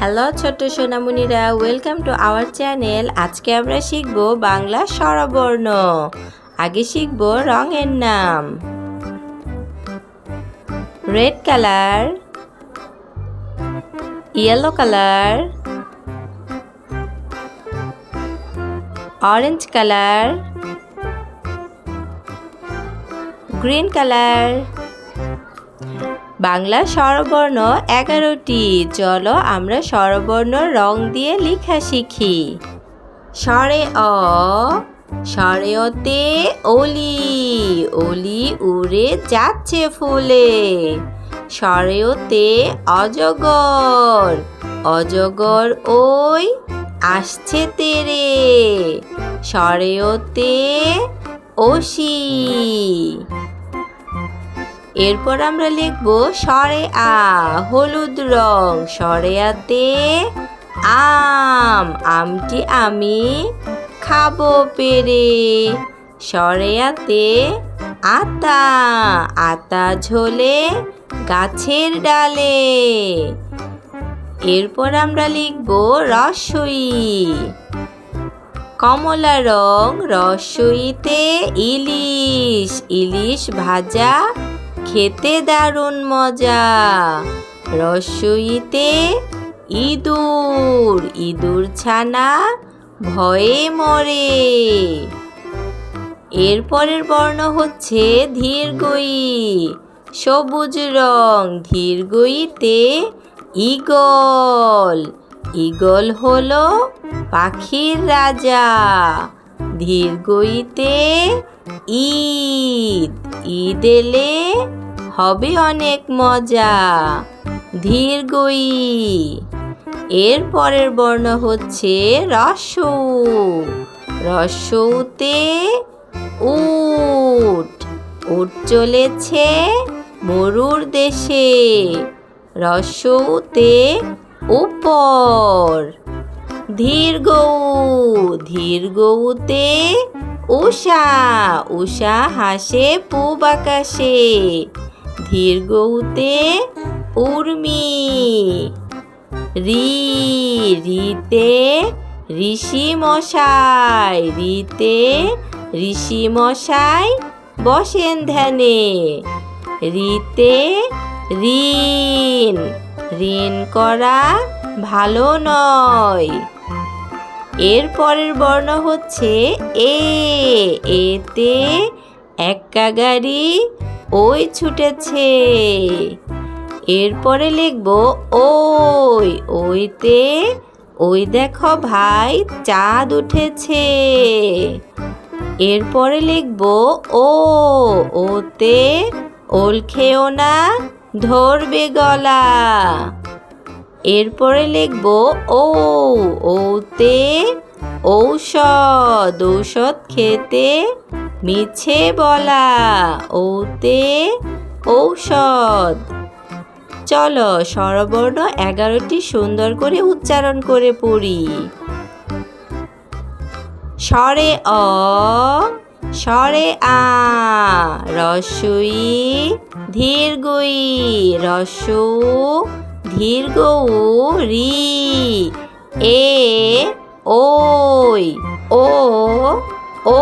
Hello ছোট্ট সোনামণিরা welcome to our channel আজকে আমরা শিখব বাংলা স্বরবর্ণ। আগে শিখব রঙের নাম। Red colour yellow colour orange colour green colour Bangla স্বরবর্ণ এগারোটি। চলো আমরা স্বরবর্ণ রং দিয়ে লেখা শিখি। স্বরে অ, স্বরে অতে অলি অলি উড়ে যাচ্ছে ফুলে। স্বরে ওতে অজগর অজগর ওই আসছে তেরে। স্বরে ওতে ওসি এরপর আমরা লিখব সরে আ, হলুদ রং, সরে আতে আম, আমটি আমি খাব পেরে। সরে আতে আতা আতা ঝোলে গাছের ডালে। এরপর আমরা লিখব রসই। কমলা রং, রসইতে ইলিশ ইলিশ ভাজা খেতে দারুণ মজা। রসইতে ইঁদুর ইঁদুর ছানা ভয়ে মরে। এরপরের বর্ণ হচ্ছে ধীরগই, সবুজ রং। ধীরগইতে ইগল ইগল হলো পাখির রাজা। ধীরগইতে ঈদ। ঈদ এলে হবে অনেক মজা। ধীরগই এর পরের বর্ণ হচ্ছে রস্য রস্যতে উট। উট চলেছে মরুর দেশে। রস্যতে উপর। ধীরগৌ ধীরগৌতে উষা উষা হাসে পূব আকাশে। ধীরগৌতে উর্মি, রি, রিতে ঋষি মশাই, রিতে ঋষি মশাই বসেন ধ্যানে। রিতে ঋণ ঋণ করা ভালো নয়। এর পরের বর্ণ হচ্ছে এ, এতে এক্কা গাড়ি ওই ছুটেছে। এরপরে লিখব ওই, ওইতে, ওই দেখো ভাই, চাঁদ উঠেছে। এরপরে লিখব ও, ওতে, ওল খেও না, ধরবে গলা। এরপরে লিখব ও ওতে ঔষধ ঔষধ খেতে মিছে বলা ওতে ঔষধ। চলো স্বরবর্ণ এগারোটি সুন্দর করে উচ্চারণ করে পড়ি। স্বরে অ, স্বরে আ, রসই ধীরগই, রস দীর্ঘ রি এ ওই ও ও।